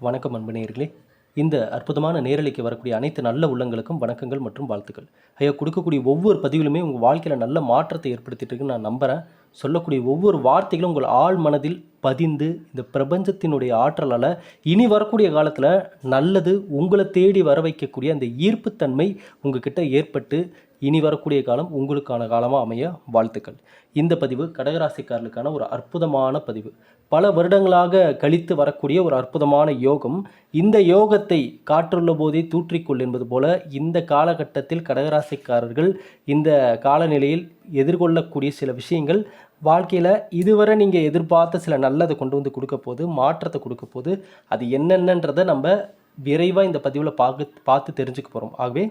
வணக்கம் அன்பனேர்களே இந்த அற்புதமான நேரலைக்கு வரக்கூடிய அனைத்து நல்ல உள்ளங்களுக்கும் வணக்கங்கள் மற்றும் வாழ்த்துக்கள். ஐயா கொடுக்கக்கூடிய ஒவ்வொரு பதிவிலுமே உங்கள் வாழ்க்கையில் நல்ல மாற்றத்தை ஏற்படுத்திட்டு நான் நம்புகிறேன் சொல்லக்கூடிய ஒவ்வொரு வார்த்தைகளும் உங்கள் ஆழ் மனதில் பதிந்து இந்த பிரபஞ்சத்தினுடைய ஆற்றலால் இனி வரக்கூடிய காலத்தில் நல்லது உங்களை தேடி வர வைக்கக்கூடிய அந்த ஈர்ப்புத்தன்மை உங்ககிட்ட ஏற்பட்டு இனி வரக்கூடிய காலம் உங்களுக்கான காலமாக அமைய வாழ்த்துக்கள். இந்த பதிவு கடகராசிக்காரர்களுக்கான ஒரு அற்புதமான பதிவு. பல வருடங்களாக கழித்து வரக்கூடிய ஒரு அற்புதமான யோகம். இந்த யோகத்தை காற்றுள்ள போதே தூற்றிக்கொள் என்பது போல இந்த காலகட்டத்தில் கடகராசிக்காரர்கள் இந்த காலநிலையில் எதிர்கொள்ளக்கூடிய சில விஷயங்கள் வாழ்க்கையில் இதுவரை நீங்கள் எதிர்பார்த்த சில நல்லதை கொண்டு வந்து கொடுக்க போது மாற்றத்தை கொடுக்க போது அது என்னென்னன்றதை நம்ம விரைவாக இந்த பதிவில் பார்க்க பார்த்து தெரிஞ்சுக்க போகிறோம் ஆகவே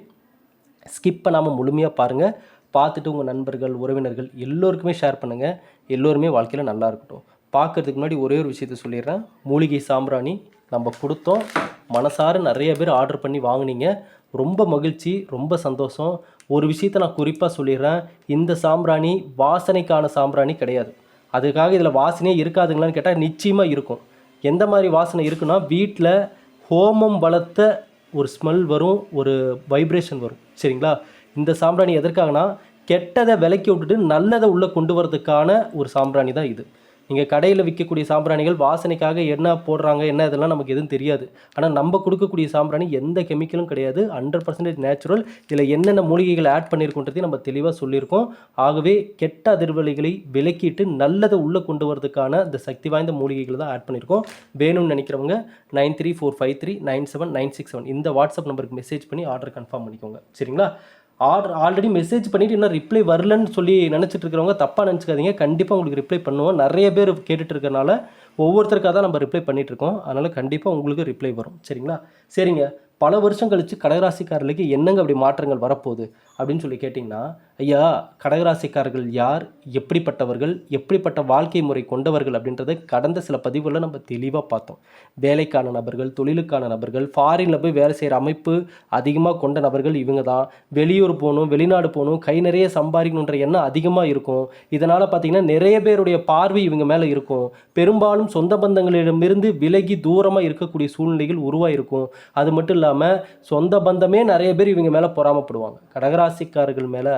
ஸ்கிப் பண்ணாமல் முழுமையாக பாருங்கள் பார்த்துட்டு உங்கள் நண்பர்கள் உறவினர்கள் எல்லோருக்குமே ஷேர் பண்ணுங்கள் எல்லோருமே வாழ்க்கையில் நல்லா இருக்கட்டும். பார்க்கறதுக்கு முன்னாடி ஒரே ஒரு விஷயத்த சொல்லிடுறேன். மூலிகை சாம்பிராணி நம்ம கொடுத்தோம். மனசார நிறைய பேர் ஆர்டர் பண்ணி வாங்குனீங்க. ரொம்ப மகிழ்ச்சி ரொம்ப சந்தோஷம். ஒரு விஷயத்தை நான் குறிப்பாக சொல்லிடுறேன். இந்த சாம்பிராணி வாசனைக்கான சாம்பிராணி கிடையாது. அதுக்காக இதில் வாசனையே இருக்காதுங்களான்னு கேட்டால் நிச்சயமாக இருக்கும். எந்த மாதிரி வாசனை இருக்குன்னா வீட்டில் ஹோமம் வளர்த்த ஒரு ஸ்மெல் வரும் ஒரு வைப்ரேஷன் வரும். சரிங்களா? இந்த சாம்பிராணி எதற்காகனா கெட்டதை விலக்கி விட்டுட்டு நல்லதை உள்ளே கொண்டு வரதுக்கான ஒரு சாம்பிராணி தான் இது. நீங்கள் கடையில் விற்கக்கூடிய சாம்பிராணிகள் வாசனைக்காக என்ன போடுறாங்க என்ன இதெல்லாம் நமக்கு எதுவும் தெரியாது. ஆனால் நம்ம கொடுக்கக்கூடிய சாம்பிராணி எந்த கெமிக்கலும் கிடையாது. ஹண்ட்ரட் பர்சன்டேஜ் நேச்சுரல் இதில் என்னென்ன மூலிகைகள் ஆட் பண்ணியிருக்கோன்றதையும் நம்ம தெளிவாக சொல்லியிருக்கோம். ஆகவே கெட்ட அதிர்வலைகளை விலக்கிட்டு நல்லதை உள்ளே கொண்டு வரதுக்கான இந்த சக்தி வாய்ந்த மூலிகைகள் தான் ஆட் பண்ணியிருக்கோம். வேணும்னு நினைக்கிறவங்க nine three four five three nine seven nine six seven இந்த வாட்ஸ்அப் நம்பருக்கு மெசேஜ் பண்ணி ஆர்டர் கன்ஃபார்ம் பண்ணிக்கோங்க. சரிங்களா? ஆர்டர் ஆல்ரெடி மெசேஜ் பண்ணிவிட்டு இன்னும் ரிப்ளை வரலன்னு சொல்லி நினச்சிட்டு இருக்கிறவங்க தப்பாக நினச்சிக்காதீங்க. கண்டிப்பாக உங்களுக்கு ரிப்ளை பண்ணுவோம். நிறைய பேர் கேட்டுட்டு இருக்கறனால ஒவ்வொருத்தருக்காக தான் நம்ம ரிப்ளை பண்ணிகிட்ருக்கோம் இருக்கோம் அதனால் கண்டிப்பாக உங்களுக்கு ரிப்ளை வரும். சரிங்களா? சரிங்க. பல வருஷம் கழித்து கடகராசிக்காரர்களுக்கு என்னங்க அப்படி மாற்றங்கள் வரப்போகுது? அப்படின்னு சொல்லி கேட்டிங்கன்னா ஐயா கடகராசிக்காரர்கள் யார்? எப்படிப்பட்டவர்கள்? எப்படிப்பட்ட வாழ்க்கை முறை கொண்டவர்கள்? அப்படின்றத கடந்த சில பதிவுகளில் நம்ம தெளிவாக பார்த்தோம். வேலைக்கான நபர்கள் தொழிலுக்கான நபர்கள் ஃபாரினில் போய் வேலை செய்கிற அமைப்பு அதிகமாக கொண்ட நபர்கள் இவங்க தான். வெளியூர் போகணும் வெளிநாடு போகணும் கை நிறைய சம்பாதிக்கணுன்ற எண்ணம் அதிகமாக இருக்கும். இதனால் பார்த்தீங்கன்னா நிறைய பேருடைய பார்வை இவங்க மேலே இருக்கும். பெரும்பாலும் சொந்த பந்தங்களிடமிருந்து விலகி தூரமாக இருக்கக்கூடிய சூழ்நிலைகள் உருவாயிருக்கும். அது மட்டும் இல்லாமல் சொந்த பந்தமே நிறைய பேர் இவங்க மேலே பொறாமப்படுவாங்க. கடகராசிக்காரர்கள் மேலே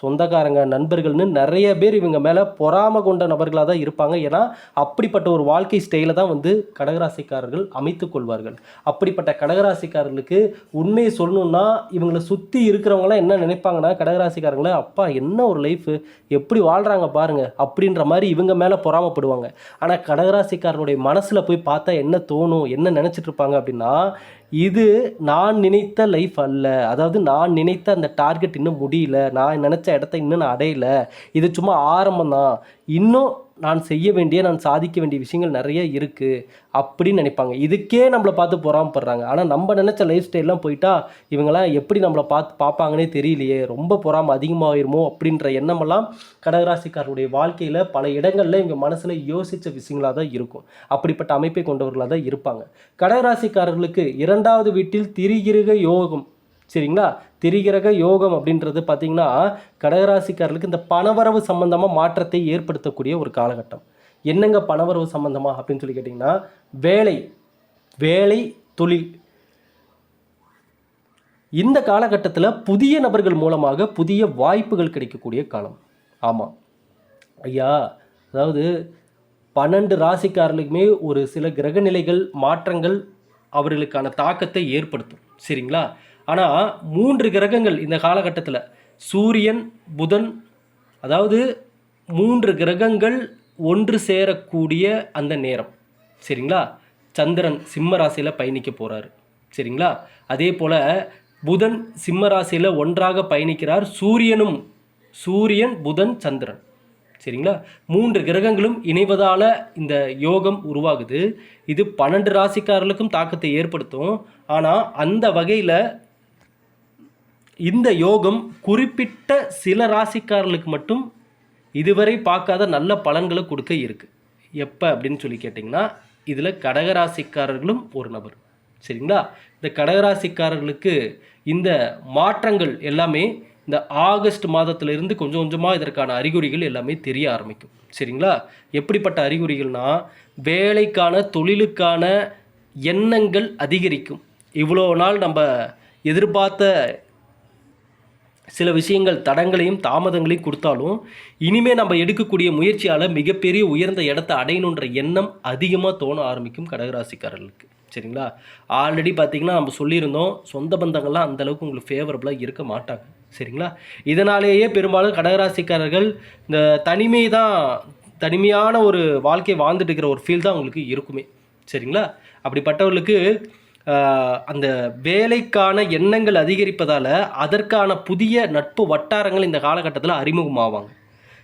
சொந்தக்காரங்க நண்பர்கள்னு நிறைய பேர் இவங்க மேலே பொறாம கொண்ட நபர்களாக தான் இருப்பாங்க. ஏன்னா அப்படிப்பட்ட ஒரு வாழ்க்கை ஸ்டைலை தான் வந்து கடகராசிக்காரர்கள் அமைத்து கொள்வார்கள். அப்படிப்பட்ட கடகராசிக்காரர்களுக்கு உண்மையை சொல்லணும்னா இவங்களை சுற்றி இருக்கிறவங்களாம் என்ன நினைப்பாங்கன்னா கடகராசிக்காரங்கள அப்பா என்ன ஒரு லைஃப் எப்படி வாழ்கிறாங்க பாருங்கள் அப்படின்ற மாதிரி இவங்க மேலே பொறாமப்படுவாங்க. ஆனால் கடகராசிக்காரனுடைய மனசில் போய் பார்த்தா என்ன தோணும் என்ன நினச்சிட்டு இருப்பாங்க அப்படின்னா இது நான் நினைத்த லைஃப் அல்ல. அதாவது நான் நினைத்த அந்த டார்கெட் இன்னும் முடியல. நான் நினச்ச இடத்த இன்னும் நான் அடையலை. இது சும்மா ஆரம்பம் தான் இன்னும் நான் செய்ய வேண்டிய நான் சாதிக்க வேண்டிய விஷயங்கள் நிறைய இருக்குது அப்படின்னு நினைப்பாங்க. இதுக்கே நம்மளை பார்த்து பொறாமப்படுறாங்க. ஆனால் நம்ம நினச்ச லைஃப் ஸ்டைல்லாம் போயிட்டா இவங்களாம் எப்படி நம்மளை பார்த்து பார்ப்பாங்கன்னே தெரியலையே. ரொம்ப பொறாமல் அதிகமாகிருமோ அப்படின்ற எண்ணமெல்லாம் கடகராசிக்காரருடைய வாழ்க்கையில் பல இடங்களில் இவங்க மனசில் யோசித்த விஷயங்களாக தான் இருக்கும். அப்படிப்பட்ட அமைப்பை கொண்டவர்களாக தான் இருப்பாங்க. கடகராசிக்காரர்களுக்கு இரண்டாவது வீட்டில் திரிகிருக யோகம். சரிங்களா? திரிகிரக யோகம் அப்படின்றது பார்த்திங்கன்னா கடகராசிக்காரர்களுக்கு இந்த பணவரவு சம்பந்தமாக மாற்றத்தை ஏற்படுத்தக்கூடிய ஒரு காலகட்டம். என்னங்க பணவரவு சம்பந்தமா அப்படின்னு சொல்லி கேட்டிங்கன்னா வேலை வேலை தொழில். இந்த காலகட்டத்தில் புதிய நபர்கள் மூலமாக புதிய வாய்ப்புகள் கிடைக்கக்கூடிய காலம். ஆமாம் ஐயா அதாவது பன்னெண்டு ராசிக்காரர்களுக்குமே ஒரு சில கிரகநிலைகள் மாற்றங்கள் அவர்களுக்கான தாக்கத்தை ஏற்படுத்தும். சரிங்களா? ஆனால் மூன்று கிரகங்கள் இந்த காலகட்டத்தில் சூரியன் புதன் அதாவது மூன்று கிரகங்கள் ஒன்று சேரக்கூடிய அந்த நேரம். சரிங்களா? சந்திரன் சிம்ம ராசியில் பயணிக்க போகிறாரு சரிங்களா? அதே போல் புதன் சிம்ம ராசியில் ஒன்றாக பயணிக்கிறார் சூரியனும். சூரியன் புதன் சந்திரன். சரிங்களா? மூன்று கிரகங்களும் இணைவதால் இந்த யோகம் உருவாகுது. இது பன்னெண்டு ராசிக்காரர்களுக்கும் தாக்கத்தை ஏற்படுத்தும். ஆனால் அந்த வகையில் இந்த யோகம் குறிப்பிட்ட சில ராசிக்காரர்களுக்கு மட்டும் இதுவரை பார்க்காத நல்ல பலன்களை கொடுக்க இருக்குது எப்போ அப்படின்னு சொல்லி கேட்டிங்கன்னா இதில் கடகராசிக்காரர்களும் ஒரு நபர். சரிங்களா? இந்த கடகராசிக்காரர்களுக்கு இந்த மாற்றங்கள் எல்லாமே இந்த ஆகஸ்ட் மாதத்திலிருந்து கொஞ்சம் கொஞ்சமாக இதற்கான அறிகுறிகள் எல்லாமே தெரிய ஆரம்பிக்கும். சரிங்களா? எப்படிப்பட்ட அறிகுறிகள்னா வேலைக்கான தொழிலுக்கான எண்ணங்கள் அதிகரிக்கும். இவ்வளோ நாள் நம்ம எதிர்பார்த்த சில விஷயங்கள் தடங்களையும் தாமதங்களையும் கொடுத்தாலும் இனிமே நம்ம எடுக்கக்கூடிய முயற்சியால் மிகப்பெரிய உயர்ந்த இடத்த அடையணுன்ற எண்ணம் அதிகமாக தோண ஆரம்பிக்கும் கடகராசிக்காரர்களுக்கு. சரிங்களா? ஆல்ரெடி பார்த்திங்கன்னா நம்ம சொல்லியிருந்தோம் சொந்த பந்தங்கள்லாம் அந்த அளவுக்கு உங்களுக்கு ஃபேவரபுளாக இருக்க மாட்டாங்க. சரிங்களா? இதனாலேயே பெரும்பாலும் கடகராசிக்காரர்கள் இந்த தனிமை தான் தனிமையான ஒரு வாழ்க்கை வாழ்ந்துட்டு இருக்கிற ஒரு ஃபீல் தான் உங்களுக்கு இருக்குமே. சரிங்களா? அப்படிப்பட்டவர்களுக்கு அந்த வேலைக்கான எண்ணங்கள் அதிகரிப்பதால் அதற்கான புதிய நட்பு வட்டாரங்கள் இந்த காலகட்டத்தில் அறிமுகமாவாங்க.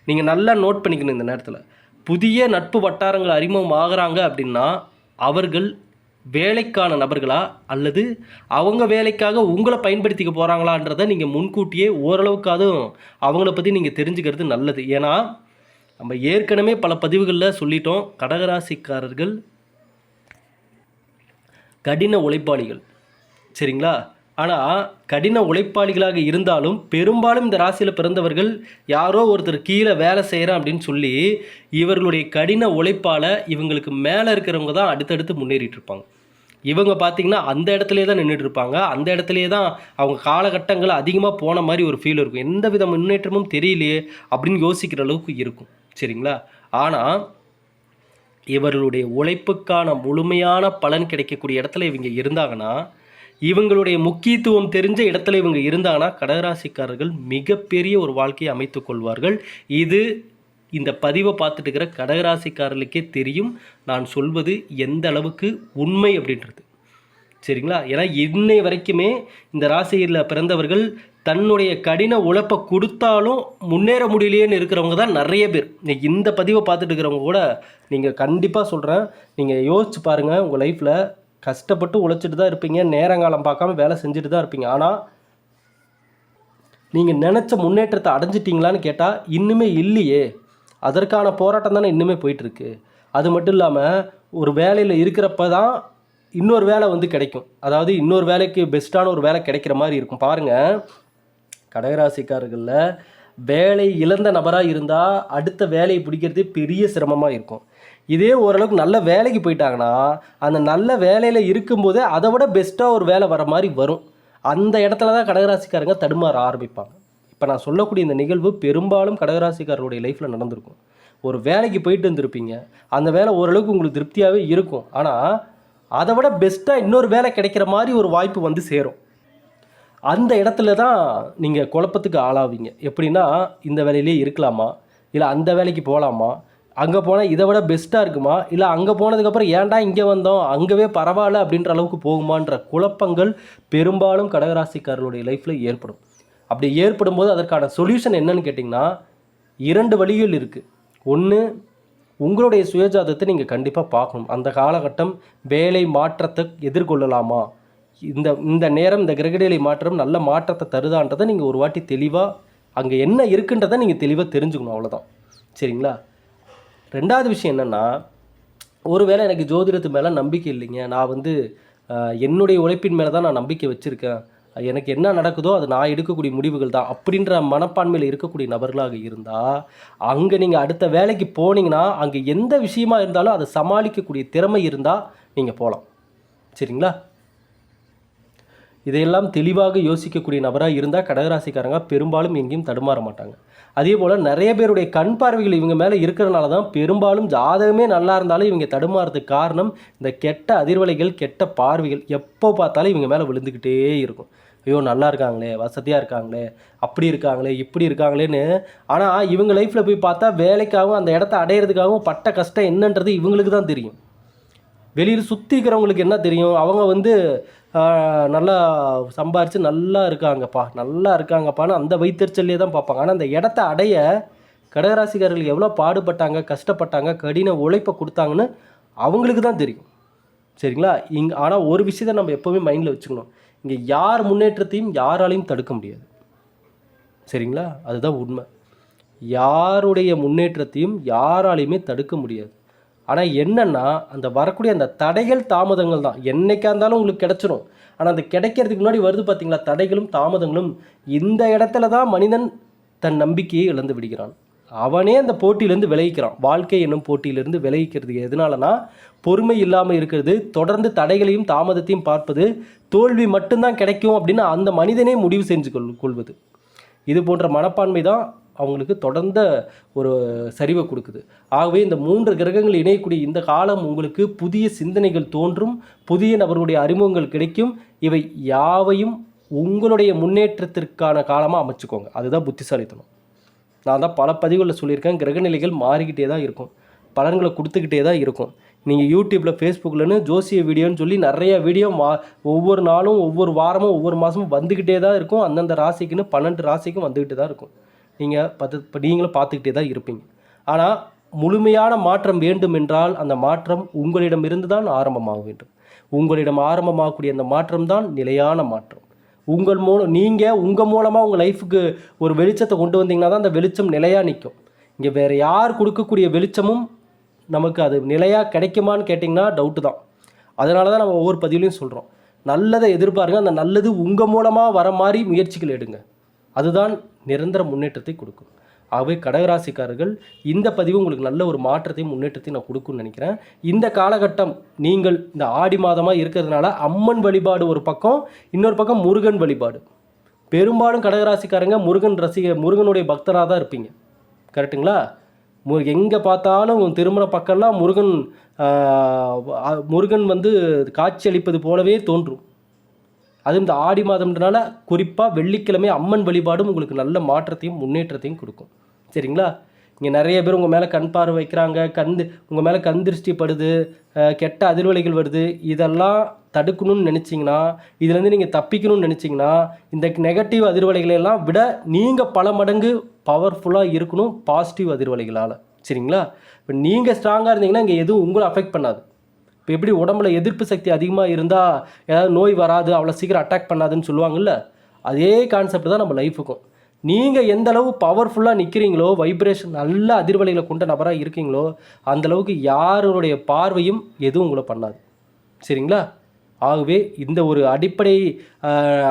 நீங்கள் நல்லா நோட் பண்ணிக்கணும் இந்த நேரத்தில். புதிய நட்பு வட்டாரங்கள் அறிமுகமாகறாங்க அப்படின்னா அவர்கள் வேலைக்கான நபர்களா அல்லது அவங்க வேலைக்காக உங்களை பயன்படுத்திக்க போகிறாங்களான்றதை நீங்கள் முன்கூட்டியே ஓரளவுக்காவது அவங்கள பற்றி நீங்கள் தெரிஞ்சுக்கிறது நல்லது. ஏன்னா நம்ம ஏற்கனவே பல பதிவுகளில் சொல்லிட்டோம் கடகராசிக்காரர்கள் கடின உழைப்பாளிகள். சரிங்களா? ஆனால் கடின உழைப்பாளிகளாக இருந்தாலும் பெரும்பாலும் இந்த ராசியில் பிறந்தவர்கள் யாரோ ஒருத்தர் கீழே வேலை செய்கிறேன் அப்படின்னு சொல்லி இவர்களுடைய கடின உழைப்பால் இவங்களுக்கு மேலே இருக்கிறவங்க தான் அடுத்தடுத்து முன்னேறிட்டு இருப்பாங்க. இவங்க பார்த்தீங்கன்னா அந்த இடத்துலயே தான் நின்றுட்டு இருப்பாங்க. அந்த இடத்துலே தான் அவங்க காலகட்டங்கள் அதிகமாக போன மாதிரி ஒரு ஃபீல் இருக்கும். எந்த வித முன்னேற்றமும் தெரியலையே அப்படின்னு யோசிக்கிற அளவுக்கு இருக்கும். சரிங்களா? ஆனால் இவர்களுடைய உழைப்புக்கான முழுமையான பலன் கிடைக்கக்கூடிய இடத்துல இவங்க இருந்தாங்கன்னா இவங்களுடைய முக்கியத்துவம் தெரிஞ்ச இடத்துல இவங்க இருந்தாங்கன்னா கடகராசிக்காரர்கள் மிகப்பெரிய ஒரு வாழ்க்கையை அமைத்து கொள்வார்கள். இது இந்த பதிவை பார்த்துட்டு இருக்கிற கடகராசிக்காரர்களுக்கே தெரியும். நான் சொல்வது எந்த அளவுக்கு உண்மை அப்படின்றது. சரிங்களா? ஏன்னா இன்னை வரைக்குமே இந்த ராசியில் பிறந்தவர்கள் தன்னுடைய கடின உழைப்பை கொடுத்தாலும் முன்னேற முடியலையேன்னு இருக்கிறவங்க தான் நிறைய பேர். இன்னைக்கு இந்த பதிவை பார்த்துட்டு இருக்கிறவங்க கூட நீங்கள் கண்டிப்பாக சொல்கிறேன் நீங்கள் யோசிச்சு பாருங்கள் உங்கள் லைஃப்பில் கஷ்டப்பட்டு உழைச்சிட்டு தான் இருப்பீங்க. நேரங்காலம் பார்க்காம வேலை செஞ்சுட்டு தான் இருப்பீங்க. ஆனால் நீங்கள் நினச்ச முன்னேற்றத்தை அடைஞ்சிட்டிங்களான்னு கேட்டால் இன்னுமே இல்லையே. அதற்கான போராட்டம் தானே இன்னுமே போயிட்டுருக்கு அது மட்டும் இல்லாமல் ஒரு வேலையில் இருக்கிறப்ப தான் இன்னொரு வேலை வந்து கிடைக்கும். அதாவது இன்னொரு வேலைக்கு பெஸ்ட்டான ஒரு வேலை கிடைக்கிற மாதிரி இருக்கும். பாருங்கள் கடகராசிக்காரர்களில் வேலை இழந்த நபராக இருந்தால் அடுத்த வேலையை பிடிக்கிறது பெரிய சிரமமாக இருக்கும். இதே ஓரளவுக்கு நல்ல வேலைக்கு போயிட்டாங்கன்னா அந்த நல்ல வேலையில் இருக்கும்போதே அதை விட பெஸ்ட்டாக ஒரு வேலை வர மாதிரி வரும். அந்த இடத்துல தான் கடகராசிக்காரங்க தடுமாற ஆரம்பிப்பாங்க. இப்போ நான் சொல்லக்கூடிய இந்த நிகழ்வு பெரும்பாலும் கடகராசிக்காரருடைய லைஃப்பில் நடந்திருக்கும். ஒரு வேலைக்கு போயிட்டு இருந்திருப்பீங்க அந்த வேலை ஓரளவுக்கு உங்களுக்கு திருப்தியாகவே இருக்கும். ஆனால் அதை விட பெஸ்ட்டாக இன்னொரு வேலை கிடைக்கிற மாதிரி ஒரு வாய்ப்பு வந்து சேரும். அந்த இடத்துல தான் நீங்கள் குழப்பத்துக்கு ஆளாவீங்க. எப்படின்னா இந்த வேலையிலே இருக்கலாமா? இல்லை அந்த வேலைக்கு போகலாமா அங்கே போனால் இதை விட பெஸ்ட்டாக இருக்குமா? இல்லை அங்கே போனதுக்கப்புறம் ஏன்டா இங்கே வந்தோம்? அங்கவே பரவாயில்ல அப்படின்ற அளவுக்கு போகுமான்ற குழப்பங்கள் பெரும்பாலும் கடகராசிக்காரர்களுடைய லைஃப்பில் ஏற்படும். அப்படி ஏற்படும் போது அதற்கான சொல்யூஷன் என்னன்னு கேட்டிங்கன்னா இரண்டு வழிகள் இருக்குது ஒன்று உங்களுடைய சுயஜாதத்தை நீங்கள் கண்டிப்பாக பார்க்கணும். அந்த காலகட்டம் வேலை மாற்றத்தை எதிர்கொள்ளலாமா? இந்த இந்த நேரம் இந்த கிரகநிலை மாற்றம் நல்ல மாற்றத்தை தருதான்றதை நீங்கள் ஒரு வாட்டி தெளிவாக அங்கே என்ன இருக்குன்றதை நீங்கள் தெளிவாக தெரிஞ்சுக்கணும் அவ்வளோதான் சரிங்களா? ரெண்டாவது விஷயம் என்னென்னா ஒருவேளை எனக்கு ஜோதிடத்து மேலே நம்பிக்கை இல்லைங்க. நான் வந்து என்னுடைய உழைப்பின் மேலே தான் நான் நம்பிக்கை வச்சுருக்கேன். எனக்கு என்ன நடக்குதோ அது நான் எடுக்கக்கூடிய முடிவுகள் தான். அப்படின்ற மனப்பான்மையில் இருக்கக்கூடிய நபர்களாக இருந்தால் அங்கே நீங்கள் அடுத்த வேலைக்கு போனீங்கன்னா அங்கே எந்த விஷயமா இருந்தாலும் அதை சமாளிக்கக்கூடிய திறமை இருந்தால் நீங்கள் போகலாம் சரிங்களா? இதையெல்லாம் தெளிவாக யோசிக்கக்கூடிய நபராக இருந்தால் கடகராசிக்காரங்க பெரும்பாலும் எங்கேயும் தடுமாற மாட்டாங்க. அதே போல் நிறைய பேருடைய கண் பார்வைகள் இவங்க மேலே இருக்கிறனால தான் பெரும்பாலும் ஜாதகமே நல்லா இருந்தாலும் இவங்க தடுமாறதுக்கு காரணம் இந்த கெட்ட அதிர்வலைகள் கெட்ட பார்வைகள் எப்போ பார்த்தாலும் இவங்க மேலே விழுந்துக்கிட்டே இருக்கும். ஐயோ நல்லா இருக்காங்களே வசதியாக இருக்காங்களே அப்படி இருக்காங்களே இப்படி இருக்காங்களேன்னு. ஆனால் இவங்க லைஃப்பில் போய் பார்த்தா வேலைக்காகவும் அந்த இடத்த அடையிறதுக்காகவும் பட்ட கஷ்டம் என்னன்றது இவங்களுக்கு தான் தெரியும். வெளியில் சுற்றி இருக்கிறவங்களுக்கு என்ன தெரியும்? அவங்க வந்து நல்லா சம்பாரித்து நல்லா இருக்காங்கப்பா. நல்லா இருக்காங்கப்பான்னு அந்த வைத்தறிச்சல்லே தான் பார்ப்பாங்க. ஆனால் அந்த இடத்த அடைய கடகராசிக்காரர்கள் எவ்வளோ பாடுபட்டாங்க கஷ்டப்பட்டாங்க கடின உழைப்பை கொடுத்தாங்கன்னு அவங்களுக்கு தான் தெரியும். சரிங்களா? இங்கே ஆனால் ஒரு விஷயத்தை நம்ம எப்போவுமே மைண்டில் வச்சுக்கணும். இங்கே யார் முன்னேற்றத்தையும் யாராலையும் தடுக்க முடியாது. சரிங்களா? அதுதான் உண்மை. யாருடைய முன்னேற்றத்தையும் யாராலையுமே தடுக்க முடியாது. ஆனால் என்னென்னா அந்த வரக்கூடிய அந்த தடைகள் தாமதங்கள் தான். என்றைக்கா இருந்தாலும் உங்களுக்கு கிடைச்சிரும். ஆனால் அந்த கிடைக்கிறதுக்கு முன்னாடி வருது பார்த்தீங்களா தடைகளும் தாமதங்களும் இந்த இடத்துல தான் மனிதன் தன் நம்பிக்கையை இழந்து விடுகிறான். அவனே அந்த போட்டியிலேருந்து விலகிக்கிறான். வாழ்க்கை என்னும் போட்டியிலிருந்து விலகிக்கிறது எதனாலனா பொறுமை இல்லாமல் இருக்கிறது தொடர்ந்து தடைகளையும் தாமதத்தையும் பார்ப்பது தோல்வி மட்டும்தான் கிடைக்கும் அப்படின்னு அந்த மனிதனே முடிவு செஞ்சு கொள் கொள்வது. இது போன்ற மனப்பான்மை தான் அவங்களுக்கு தொடர்ந்த ஒரு சரிவை கொடுக்குது. ஆகவே இந்த மூன்று கிரகங்கள் இணையக்கூடிய இந்த காலம் உங்களுக்கு புதிய சிந்தனைகள் தோன்றும் புதிய நபர்களுடைய அறிமுகங்கள் கிடைக்கும். இவை யாவையும் உங்களுடைய முன்னேற்றத்திற்கான காலமாக அமைச்சுக்கோங்க. அதுதான் புத்திசாலித்தனம். நான் தான் பல பதிவுகளில் சொல்லியிருக்கேன் கிரகநிலைகள் மாறிக்கிட்டே தான் இருக்கும். பலன்களை கொடுத்துக்கிட்டே தான் இருக்கும். நீங்கள் யூடியூப்பில் ஃபேஸ்புக்கில்னு ஜோசிய வீடியோன்னு சொல்லி நிறைய வீடியோ மா ஒவ்வொரு நாளும் ஒவ்வொரு வாரமும் ஒவ்வொரு மாதமும் வந்துக்கிட்டே தான் இருக்கும். அந்தந்த ராசிக்குன்னு பன்னெண்டு ராசிக்கும் வந்துக்கிட்டு தான் இருக்கும். நீங்கள் பத்து இப்போ நீங்களும் பார்த்துக்கிட்டே தான் இருப்பீங்க. ஆனால் முழுமையான மாற்றம் வேண்டும் என்றால் அந்த மாற்றம் உங்களிடமிருந்து தான் ஆரம்பமாக வேண்டும். உங்களிடம் ஆரம்பமாகக்கூடிய அந்த மாற்றம் தான் நிலையான மாற்றம். உங்கள் மூலம் நீங்கள் உங்கள் மூலமாக உங்கள் லைஃபுக்கு ஒரு வெளிச்சத்தை கொண்டு வந்தீங்கன்னா தான் அந்த வெளிச்சம் நிலையாக நிற்கும் இங்கே வேறு யார் கொடுக்கக்கூடிய வெளிச்சமும் நமக்கு அது நிலையாக கிடைக்குமான்னு கேட்டிங்கன்னா டவுட்டு தான். அதனால தான் நம்ம ஒவ்வொரு பதிவுலையும் சொல்கிறோம் நல்லதை எதிர்பாருங்க அந்த நல்லது உங்கள் மூலமாக வர மாதிரி முயற்சிகள் எடுங்க. அதுதான் நிரந்தர முன்னேற்றத்தை கொடுக்கும். ஆகவே கடகராசிக்காரர்கள் இந்த பதிவு உங்களுக்கு நல்ல ஒரு மாற்றத்தையும் முன்னேற்றத்தையும் நான் கொடுக்குன்னு நினைக்கிறேன். இந்த காலகட்டம் நீங்கள் இந்த ஆடி மாதமாக இருக்கிறதுனால அம்மன் வழிபாடு ஒரு பக்கம் இன்னொரு பக்கம் முருகன் வழிபாடு. பெரும்பாலும் கடகராசிக்காரங்க முருகன் ரசிக முருகனுடைய பக்தராக தான் இருப்பீங்க. கரெக்டுங்களா மு எங்கே பார்த்தாலும் திருமண பக்கம்லாம் முருகன் முருகன் வந்து காட்சி அளிப்பது போலவே தோன்றும். அதுவும் இந்த ஆடி மாதம்ன்றனால குறிப்பாக வெள்ளிக்கிழமை அம்மன் வழிபாடும் உங்களுக்கு நல்ல மாற்றத்தையும் முன்னேற்றத்தையும் கொடுக்கும். சரிங்களா? இங்கே நிறைய பேர் உங்கள் மேலே கண் பார்வை வைக்கிறாங்க கண் உங்கள் மேலே கண் திருஷ்டி படுது கெட்ட அதிர்வலைகள் வருது. இதெல்லாம் தடுக்கணும்னு நினச்சிங்கன்னா இதுலேருந்து நீங்கள் தப்பிக்கணும்னு நினச்சிங்கன்னா இந்த நெகட்டிவ் அதிர்வலைகளை எல்லாம் விட நீங்கள் பல மடங்கு பவர்ஃபுல்லாக இருக்கணும் பாசிட்டிவ் அதிர்வலைகளால். சரிங்களா? இப்போ நீங்கள் ஸ்ட்ராங்காக இருந்தீங்கன்னா இங்கே எதுவும் உங்களை அஃபெக்ட் பண்ணாது. இப்போ எப்படி உடம்புல எதிர்ப்பு சக்தி அதிகமாக இருந்தால் ஏதாவது நோய் வராது அவ்வளோ சீக்கிரம் அட்டாக் பண்ணாதுன்னு சொல்லுவாங்கல்ல அதே கான்செப்ட் தான் நம்ம லைஃபுக்கும் நீங்கள் எந்த அளவு பவர்ஃபுல்லாக நிற்கிறீங்களோ வைப்ரேஷன் நல்ல அதிர்வலைகளை கொண்ட நபராக இருக்கீங்களோ அந்த அளவுக்கு யாருடைய பார்வையும் எதுவும் உங்களை பண்ணாது. சரிங்களா? ஆகவே இந்த ஒரு அடிப்படை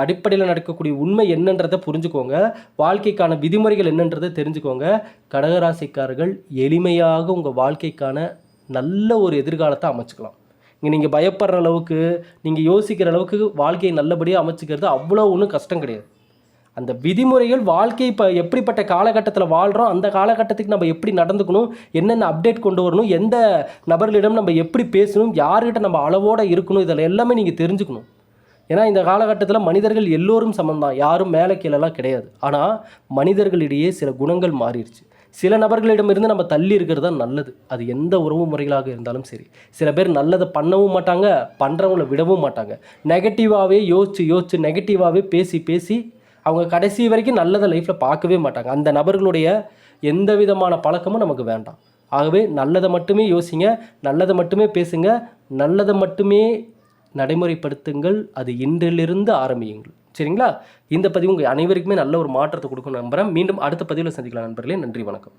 அடிப்படையில் நடக்கக்கூடிய உண்மை என்னன்றதை புரிஞ்சுக்கோங்க. வாழ்க்கைக்கான விதிமுறைகள் என்னன்றதை தெரிஞ்சுக்கோங்க. கடகராசிக்காரர்கள் எளிமையாக உங்கள் வாழ்க்கைக்கான நல்ல ஒரு எதிர்காலத்தை அமைச்சுக்கலாம். இங்கே நீங்கள் பயப்படுற அளவுக்கு நீங்கள் யோசிக்கிற அளவுக்கு வாழ்க்கையை நல்லபடியாக அமைச்சிக்கிறது அவ்வளோ ஒன்றும் கஷ்டம் கிடையாது. அந்த விதிமுறைகள் வாழ்க்கை இப்போ எப்படிப்பட்ட காலகட்டத்தில் வாழ்கிறோம் அந்த காலகட்டத்துக்கு நம்ம எப்படி நடந்துக்கணும் என்னென்ன அப்டேட் கொண்டு வரணும் எந்த நபர்களிடம் நம்ம எப்படி பேசணும் யார்கிட்ட நம்ம அளவோடு இருக்கணும் இதில் எல்லாமே நீங்கள் தெரிஞ்சுக்கணும். ஏன்னா இந்த காலகட்டத்தில் மனிதர்கள் எல்லோரும் சமந்தான் யாரும் மேலே கீழெல்லாம் கிடையாது. ஆனால் மனிதர்களிடையே சில குணங்கள் மாறிடுச்சு. சில நபர்களிடமிருந்து நம்ம தள்ளி இருக்கிறது தான் நல்லது. அது எந்த உறவு முறைகளாக இருந்தாலும் சரி. சில பேர் நல்லதை பண்ணவும் மாட்டாங்க பண்ணுறவங்கள விடவும் மாட்டாங்க. நெகட்டிவாகவே யோசித்து யோசித்து நெகட்டிவாகவே பேசி பேசி அவங்க கடைசி வரைக்கும் நல்லதை லைஃப்பில் பார்க்கவே மாட்டாங்க. அந்த நபர்களுடைய எந்த விதமான பழக்கமும் நமக்கு வேண்டாம். ஆகவே நல்லதை மட்டுமே யோசிங்க நல்லதை மட்டுமே பேசுங்க நல்லதை மட்டுமே நடைமுறைப்படுத்துங்கள் அது இன்றிலிருந்து ஆரம்பியுங்கள். சரிங்களா? இந்த பதிவு உங்கள் அனைவருக்குமே நல்ல ஒரு மாற்றத்தை கொடுக்கும் நம்புகிறேன் மீண்டும் அடுத்த பதிவில் சந்திக்கலாம் நண்பர்களே. நன்றி வணக்கம்.